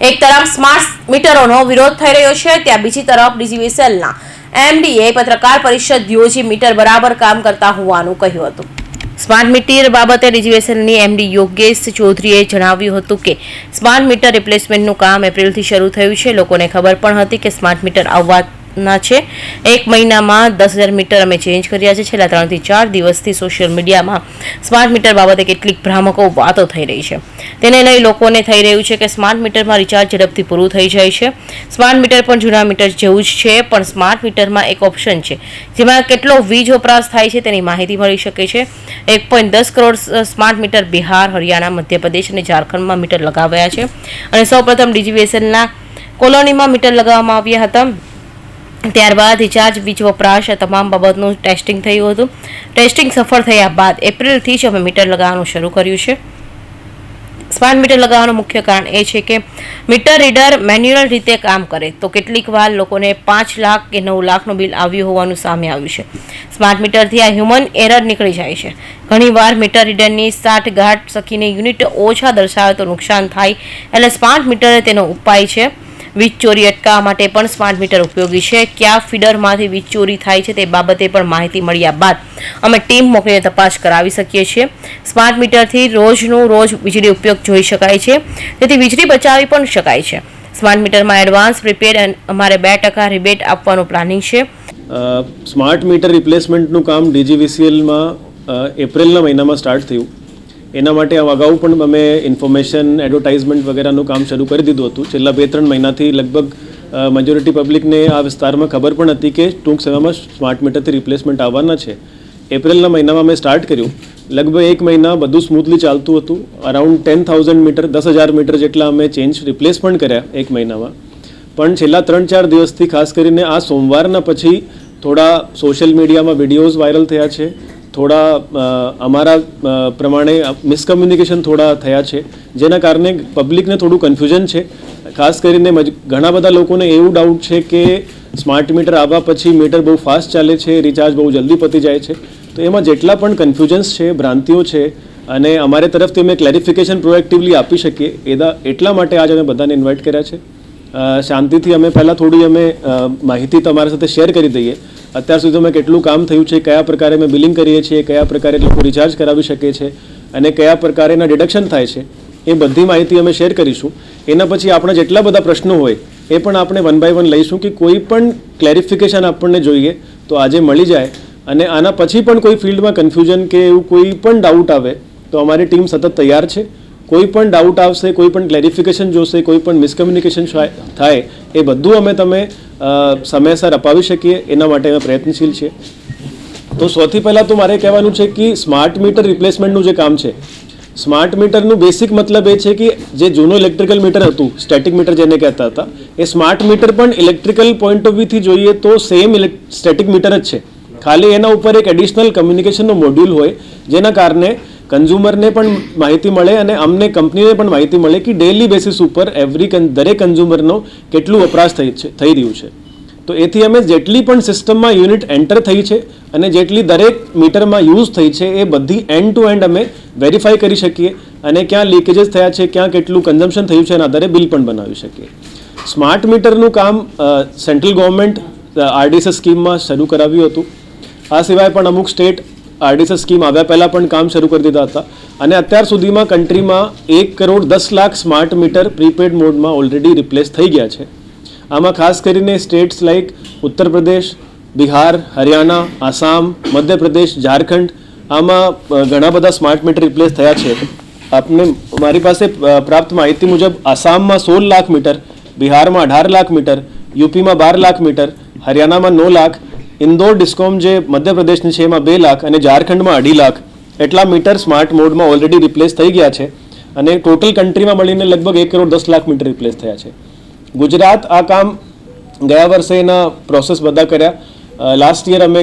એક તરફ સ્માર્ટ મીટરોનો વિરોધ થઈ રહ્યો છે, ત્યાં બીજી તરફ ડીજીવીસેલના એમડીએ પત્રકાર પરિષદ યોજી મીટર બરાબર કામ કરતા હોવાનું કહ્યું હતું. સ્માર્ટ મીટર બાબતે ડીજીવીએસએલની એમડી યોગેશ ચૌધરીએ જણાવ્યું હતું કે, સ્માર્ટ મીટર રિપ્લેસમેન્ટનું કામ એપ્રિલથી શરૂ થયું છે. લોકોને ખબર પણ હતી કે સ્માર્ટ મીટર આવવાના છે. એક મહિનામાં દસ હજાર મીટર અમે ચેન્જ કર્યા છે. છેલ્લા ત્રણથી ચાર દિવસથી સોશિયલ મીડિયામાં સ્માર્ટ મીટર બાબતે કેટલીક ભ્રામકો વાતો થઈ રહી છે. તેને લઈ લોકોને થઈ રહ્યું છે કે સ્માર્ટ મીટરમાં રિચાર્જ ઝડપથી પૂરું થઈ જાય છે. સ્માર્ટ મીટર પણ જૂના મીટર જેવું જ છે, પણ સ્માર્ટ મીટરમાં એક ઓપ્શન છે. જેમાં કેટલો વીજ વપરાશ થાય છે તેની માહિતી મળી શકે છે. એક પોઈન્ટ દસ કરોડ સ્માર્ટ મીટર બિહાર, હરિયાણા, મધ્યપ્રદેશ અને ઝારખંડમાં મીટર લગાવ્યા છે. અને સૌપ્રથમ ડીજીવીએસએલના કોલોનીમાં મીટર લગાવવામાં આવ્યા હતા. ત્યારબાદ રિચાર્જ વીજ વપરાશ તમામ બાબતનું ટેસ્ટિંગ થયું હતું. ટેસ્ટિંગ સફળ થયા બાદ એપ્રિલથી જ અમે મીટર લગાવવાનું શરૂ કર્યું છે. સ્માર્ટ મીટર લગાવવાનું મુખ્ય કારણ એ છે કે મીટર રીડર મેન્યુઅલ રીતે કામ કરે તો કેટલીક વાર લોકોને પાંચ લાખ કે નવ લાખનું બિલ આવ્યું હોવાનું સામે આવ્યું છે. સ્માર્ટ મીટરથી આ હ્યુમન એરર નીકળી જાય છે. ઘણીવાર મીટર રીડરની સાઠગાંઠ સખીને યુનિટ ઓછા દર્શાવે તો નુકસાન થાય, એટલે સ્માર્ટ મીટર તેનો ઉપાય છે. વીજ ચોરી અટકાવવા માટે પણ સ્માર્ટ મીટર ઉપયોગી છે. કયા ફીડરમાંથી વીજ ચોરી થાય છે તે બાબતે પણ માહિતી મળ્યા બાદ અમે ટીમ મોકલીને તપાસ કરાવી શકીએ છીએ. સ્માર્ટ મીટરથી રોજનું રોજ વીજળી ઉપયોગ જોઈ શકાય છે. તેથી વીજળી બચાવી પણ શકાય છે. સ્માર્ટ મીટરમાં એડવાન્સ પ્રિપેર અમારે બે ટકા રિબેટ આપવાનું પ્લાનિંગ છે. સ્માર્ટ મીટર રિપ્લેસમેન્ટનું કામ ડીજીવીસીએલમાં એપ્રિલના મહિનામાં સ્ટાર્ટ થયું. એના માટે અગાઉ પણ અમે ઇન્ફોર્મેશન, એડવર્ટાઇઝમેન્ટ વગેરેનું કામ શરૂ કરી દીધું હતું. છેલ્લા બે ત્રણ મહિનાથી લગભગ મેજોરિટી પબ્લિકને આ વિસ્તારમાં ખબર પણ હતી કે ટૂંક સમયમાં સ્માર્ટ મીટરથી રિપ્લેસમેન્ટ આવવાના છે. એપ્રિલના મહિનામાં અમે સ્ટાર્ટ કર્યું. લગભગ એક મહિના બધું સ્મૂથલી ચાલતું હતું. અરાઉન્ડ ટેન થાઉઝન્ડ મીટર દસ હજાર મીટર જેટલા અમે ચેન્જ રિપ્લેસ પણ કર્યા એક મહિનામાં. પણ છેલ્લા ત્રણ ચાર દિવસથી ખાસ કરીને આ સોમવારના પછી થોડા સોશિયલ મીડિયામાં વિડીયોઝ વાયરલ થયા છે. થોડા અમારા પ્રમાણે મિસકમ્યુનિકેશન થોડા થયા છે, જેના કારણે પબ્લિકને થોડું કન્ફ્યુઝન છે. ખાસ કરીને ઘણા બધા લોકોને એવું ડાઉટ છે કે સ્માર્ટ મીટર આવવા પછી મીટર બહુ ફાસ્ટ ચાલે છે રિચાર્જ બહુ જલ્દી પતી જાય છે. તો એમાં જેટલા પણ કન્ફ્યુઝન્સ છે, ભ્રાંતિઓ છે, અને અમારે તરફથી અમે ક્લેરિફિકેશન પ્રોએક્ટિવલી આપી શકીએ, એદા, એટલા માટે આજે અમે બધાને ઇન્વાઇટ કર્યા છે. શાંતિથી અમે પહેલાં થોડી અમે માહિતી તમારા સાથે શેર કરી દઈએ. અત્યાર સુધી અમે કેટલું કામ થયું છે, કયા પ્રકારે અમે બિલિંગ કરીએ છીએ, કયા પ્રકારે લોકો રિચાર્જ કરાવી શકે છે, અને કયા પ્રકારે એના ડિડક્શન થાય છે, એ બધી માહિતી અમે શેર કરીશું. એના પછી આપણા જેટલા બધા પ્રશ્નો હોય, એ પણ આપણે વન બાય વન લઈશું કે કોઈ પણ ક્લેરિફિકેશન આપણને જોઈએ, તો આજે મળી જાય. અને આના પછી પણ કોઈ ફિલ્ડમાં કન્ફ્યુઝન કે એવું કોઈ પણ ડાઉટ આવે, તો અમારી ટીમ સતત તૈયાર છે. કોઈ પણ ડાઉટ આવશે, કોઈ પણ ક્લેરિફિકેશન જોશે, કોઈ પણ મિસકમ્યુનિકેશન થાય, એ બધું અમે તમે સમયસર અપાવી શકીએ, એના માટે અમે પ્રયત્નશીલ છીએ. તો સૌથી પહેલાં તો મારે કહેવાનું છે કે સ્માર્ટ મીટર રિપ્લેસમેન્ટનું જે કામ છે સ્માર્ટ મીટરનું બેસિક મતલબ એ છે કે જે જૂનું ઇલેક્ટ્રિકલ મીટર હતું સ્ટેટિક મીટર જેને કહેતા હતા, એ સ્માર્ટ મીટર પણ ઇલેક્ટ્રિકલ પોઈન્ટ ઓફ વ્યૂથી જોઈએ તો સેમ સ્ટેટિક મીટર જ છે. ખાલી એના ઉપર એક એડિશનલ કમ્યુનિકેશનનો મોડ્યુલ હોય, જેના કારણે કન્ઝ્યુમરને પણ માહિતી મળે અને અમને કંપનીને પણ માહિતી મળે કે ડેલી બેસિસ ઉપર એવરી દરેક કન્ઝ્યુમરનો કેટલું વપરાશ થઈ છે, થઈ રહ્યું છે. તો એથી અમે જેટલી પણ સિસ્ટમમાં યુનિટ એન્ટર થઈ છે અને જેટલી દરેક મીટરમાં યુઝ થઈ છે એ બધી એન્ડ ટુ એન્ડ અમે વેરીફાઈ કરી શકીએ અને ક્યાં લીકેજીસ થયા છે, ક્યાં કેટલું કન્ઝમ્પશન થયું છે એના આધારે બિલ પણ બનાવી શકીએ. સ્માર્ટ મીટરનું કામ સેન્ટ્રલ ગવર્મેન્ટ આરડીએસએસ સ્કીમમાં શરૂ કરાવ્યું હતું. આ સિવાય પણ અમુક સ્ટેટ આરડીએસએસ સ્કીમ આવ્યા પહેલાં પણ કામ શરૂ કરી દીધા હતા. અને અત્યાર સુધીમાં કન્ટ્રીમાં એક કરોડ દસ લાખ સ્માર્ટ મીટર પ્રીપેડ મોડમાં ઓલરેડી રિપ્લેસ થઈ ગયા છે. આમાં ખાસ કરીને સ્ટેટ્સ લાઇક ઉત્તર પ્રદેશ, બિહાર, હરિયાણા, આસામ, મધ્યપ્રદેશ, ઝારખંડ આમાં ઘણા બધા સ્માર્ટ મીટર રિપ્લેસ થયા છે. આપને મારી પાસે પ્રાપ્ત માહિતી મુજબ આસામમાં સોળ લાખ મીટર, બિહારમાં અઢાર લાખ મીટર, યુપીમાં બાર લાખ મીટર, હરિયાણામાં નવ લાખ ઇન્દોર ડિસ્કોમ જે મધ્યપ્રદેશની છે, એમાં બે લાખ અને ઝારખંડમાં અઢી લાખ એટલા મીટર સ્માર્ટ મોડમાં ઓલરેડી રિપ્લેસ થઈ ગયા છે અને ટોટલ કન્ટ્રીમાં મળીને લગભગ એક કરોડ દસ લાખ મીટર રિપ્લેસ થયા છે. ગુજરાત આ કામ ગયા વર્ષે એના પ્રોસેસ બધા કર્યા. લાસ્ટ યર અમે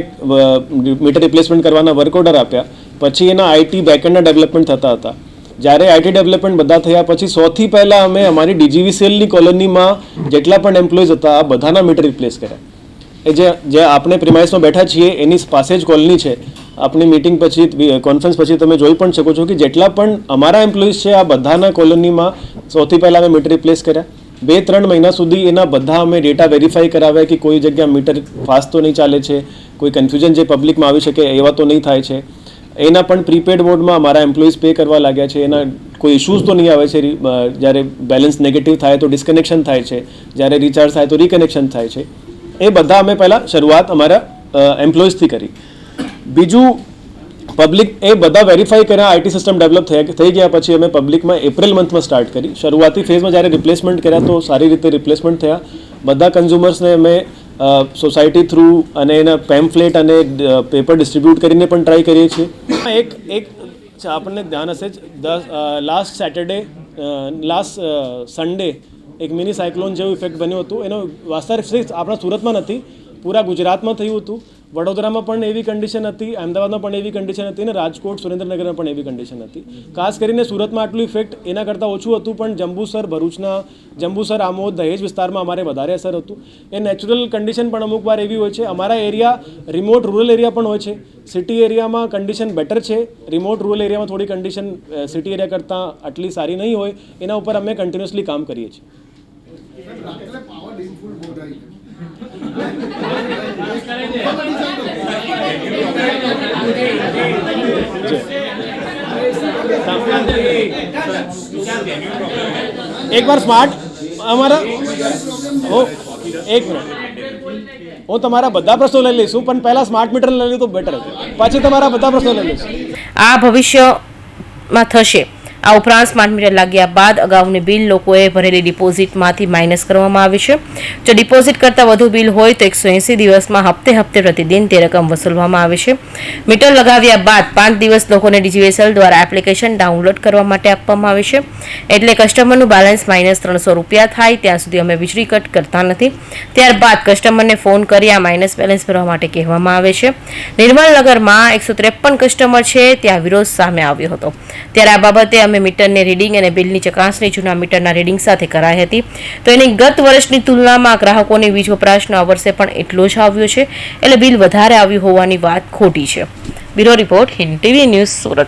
મીટર રિપ્લેસમેન્ટ કરવાના વર્ક ઓર્ડર આપ્યા. પછી એના આઈટી બેકએન્ડના ડેવલપમેન્ટ થતા હતા. જ્યારે આઈટી ડેવલપમેન્ટ બધા થયા પછી સૌથી પહેલાં અમે અમારી ડીજીવીસીએલની કોલોનીમાં જેટલા પણ એમ્પ્લોઈઝ હતા, આ બધાના મીટર રિપ્લેસ કર્યા. એ જે જે આપણે પ્રિમાઇસમાં બેઠા છીએ, એની પાસે જ કોલની છે. આપણી મિટિંગ પછી કોન્ફરન્સ પછી તમે જોઈ પણ શકો છો કે જેટલા પણ અમારા એમ્પ્લોઈઝ છે, આ બધાના કોલોનીમાં સૌથી પહેલાં અમે મીટર રિપ્લેસ કર્યા. બે, ત્રણ મહિના સુધી એના બધા અમે ડેટા વેરીફાઈ કરાવ્યા કે કોઈ જગ્યા મીટર ફાસ્ટ તો નહીં ચાલે છે, કોઈ કન્ફ્યુઝન જે પબ્લિકમાં આવી શકે એવા તો નહીં થાય છે. એના પણ પ્રીપેડ મોડમાં અમારા એમ્પ્લોઈઝ પે કરવા લાગ્યા છે. એના કોઈ ઇશ્યુઝ તો નહીં આવે છે જ્યારે બેલેન્સ નેગેટિવ થાય તો ડિસ્કનેક્શન થાય છે. જ્યારે રિચાર્જ થાય તો રિકનેક્શન થાય છે. એ બધા અમે પહેલાં શરૂઆત અમારા એમ્પ્લોઈઝથી કરી. બીજું પબ્લિક એ બધા વેરીફાઈ કર્યા આઈટી સિસ્ટમ ડેવલપ થયા, થઈ ગયા પછી અમે પબ્લિકમાં એપ્રિલ મંથમાં સ્ટાર્ટ કરી. શરૂઆતી ફેઝમાં જ્યારે રિપ્લેસમેન્ટ કર્યા તો સારી રીતે રિપ્લેસમેન્ટ થયા. બધા કન્ઝ્યુમર્સને અમે સોસાયટી થ્રુ અને એના પેમ્ફલેટ અને પેપર ડિસ્ટ્રીબ્યુટ કરીને પણ ટ્રાય કરીએ છીએ. એક એક આપણને ધ્યાન હશે જ, દસ લાસ્ટ સેટરડે લાસ્ટ સન્ડે એક મિની સાયક્લોન જેવું ઇફેક્ટ બન્યું હતું. એનો વાસ્તવિક આપણા સુરતમાં નથી, પૂરા ગુજરાતમાં થયું હતું. વડોદરામાં પણ એવી કન્ડિશન હતી, અમદાવાદમાં પણ એવી કન્ડિશન હતી અને રાજકોટ, સુરેન્દ્રનગરમાં પણ એવી કન્ડિશન હતી. ખાસ કરીને સુરતમાં આટલું ઇફેક્ટ એના કરતાં ઓછું હતું, પણ જંબુસર, ભરૂચના, જંબુસર, આમોદ, દહેજ વિસ્તારમાં અમારે વધારે અસર હતું. એ નેચરલ કન્ડિશન પણ અમુક વાર એવી હોય છે. અમારા એરિયા રિમોટ રૂરલ એરિયા પણ હોય છે. સિટી એરિયામાં કન્ડિશન બેટર છે. રિમોટ રૂરલ એરિયામાં થોડી કન્ડિશન સિટી એરિયા કરતાં આટલી સારી નહીં હોય. એના ઉપર અમે કન્ટિન્યુઅસલી કામ કરીએ છીએ. રાત્રે પાવર ડીમફુલ બહુ એક એકવાર સ્માર્ટ અમારા હું એક મિનિટ હું તમારા બધા પ્રશ્નો લઈ લઈશું પણ પહેલા સ્માર્ટ મીટર લઈ લઉં તો બેટર પછી તમારા બધા પ્રશ્નો લઈ લઈશું. આ ભવિષ્યમાં થશે. આ ઉપરાંત સ્માર્ટ મીટર લાગ્યા બાદ અગાઉની બિલ લોકોએ ભરેલી ડિપોઝિટમાંથી માઇનસ કરવામાં આવી છે. જો ડિપોઝિટ કરતાં વધુ બિલ હોય તો એકસો એંસી દિવસમાં હપ્તે હપ્તે પ્રતિદિન તે રકમ વસૂલવામાં આવે છે. મીટર લગાવ્યા બાદ પાંચ દિવસ લોકોને ડીજીએસએલ દ્વારા એપ્લિકેશન ડાઉનલોડ કરવા માટે આપવામાં આવે છે. એટલે કસ્ટમરનું બેલેન્સ માઇનસ ત્રણસો રૂપિયા થાય, ત્યાં સુધી અમે વીજળી કટ કરતા નથી. ત્યારબાદ કસ્ટમરને ફોન કરી આ માઇનસ બેલેન્સ ભરવા માટે કહેવામાં આવે છે. નિર્મલનગરમાં એકસો ત્રેપન કસ્ટમર છે, ત્યાં વિરોધ સામે આવ્યો હતો. ત્યારે આ બાબતે અમે મીટરની રીડિંગ અને બિલની ચકાસણી જૂના મીટરના રીડિંગ સાથે કરાઈ હતી. તો એની ગત વર્ષની તુલનામાં ગ્રાહકોની વીજ વપરાશનો આ વર્ષે પણ એટલો જ આવ્યો છે. એટલે બિલ વધારે આવ્યું હોવાની વાત ખોટી છે. Bureau report Hind TV news Surat.